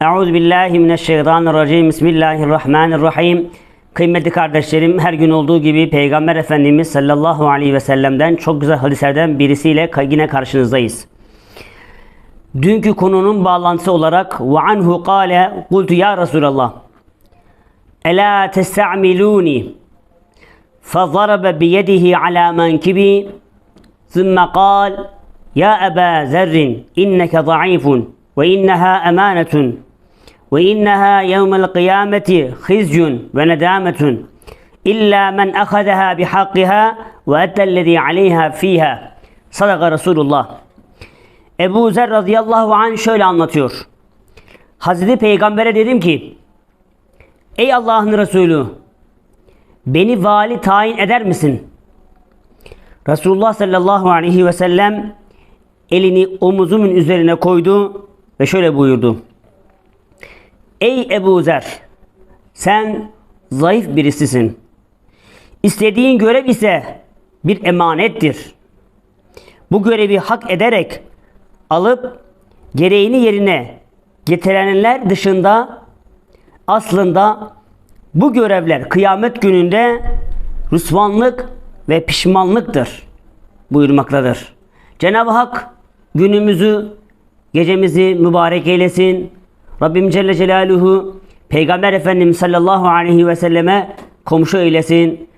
Euzu billahi mineşşeytanirracim. Bismillahirrahmanirrahim. Kıymetli kardeşlerim, her gün olduğu gibi Peygamber Efendimiz sallallahu aleyhi ve sellem'den çok güzel hadislerden birisiyle yine karşınızdayız. Dünkü konunun bağlantısı olarak ve anhu kâle kultu ya Resulallah Ela testa'miluni فضرب بيده على منكبي ثم قال يا أبا ذر إنك ضعيف وإنها أمانة ve inneha yevmel kıyameti hizyun ve nedametun. İlla men ahadeha bi hakkiha ve ettellezî aleyha fiha. Sadaka Resulullah. Ebu Zer radıyallahu anh şöyle anlatıyor. Hazreti Peygamber'e dedim ki Ey Allah'ın Resulü beni vali tayin eder misin? Resulullah sallallahu aleyhi ve sellem elini omuzumun üzerine koydu ve şöyle buyurdu. Ey Ebu Zer sen zayıf birisisin. İstediğin görev ise bir emanettir. Bu görevi hak ederek alıp gereğini yerine getirenler dışında aslında bu görevler kıyamet gününde rüsvanlık ve pişmanlıktır buyurmaktadır. Cenab-ı Hak günümüzü, gecemizi mübarek eylesin. Rabbim Celle Celaluhu Peygamber Efendimiz sallallahu aleyhi ve selleme komşu eylesin.